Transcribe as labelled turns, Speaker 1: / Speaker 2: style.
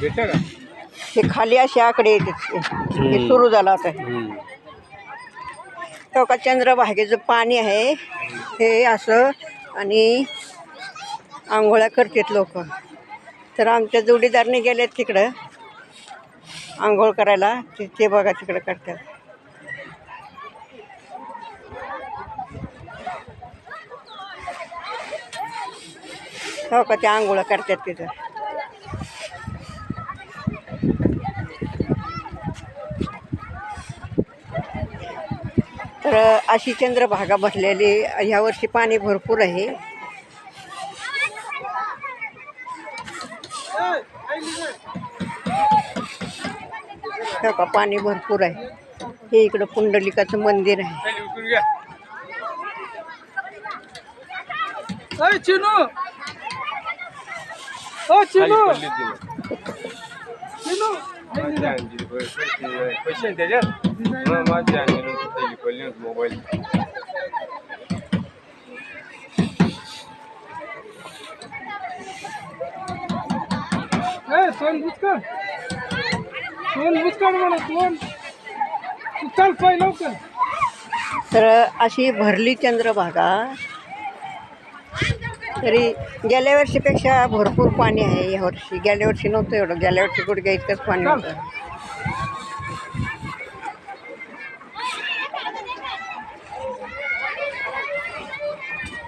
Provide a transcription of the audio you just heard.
Speaker 1: भेटतं का
Speaker 2: हे खाली असे आकडे येते हे सुरू झालं आता.
Speaker 1: हम्म.
Speaker 2: तो का चंद्रभागेचं पाणी आहे. हे असं आणि आंघोळ्या करतात लोक. तर आमच्या जोडीदारने गेलेत तिकडं. आंघोळ करायला. ते ते बघा तिकडं करतात. हो का ते आंघोळ्या करतात तिथं. तर अशी चंद्रभागा भरलेली ह्यावर्षी पाणी भरपूर आहे. हो का पाणी भरपूर आहे. हे इकडं पुंडलिकाचं मंदिर आहे.
Speaker 1: पैसे त्याच्यात? मोबाईल सोन सोन सोन चल पाय लवकर
Speaker 2: तर अशी भरली चंद्रभागा. तरी गेल्या वर्षीपेक्षा भरपूर पाणी आहे यावर्षी गेल्या वर्षी नव्हतं एवढं. गेल्या वर्षी गुडघ्या इतकंच पाणी होतं.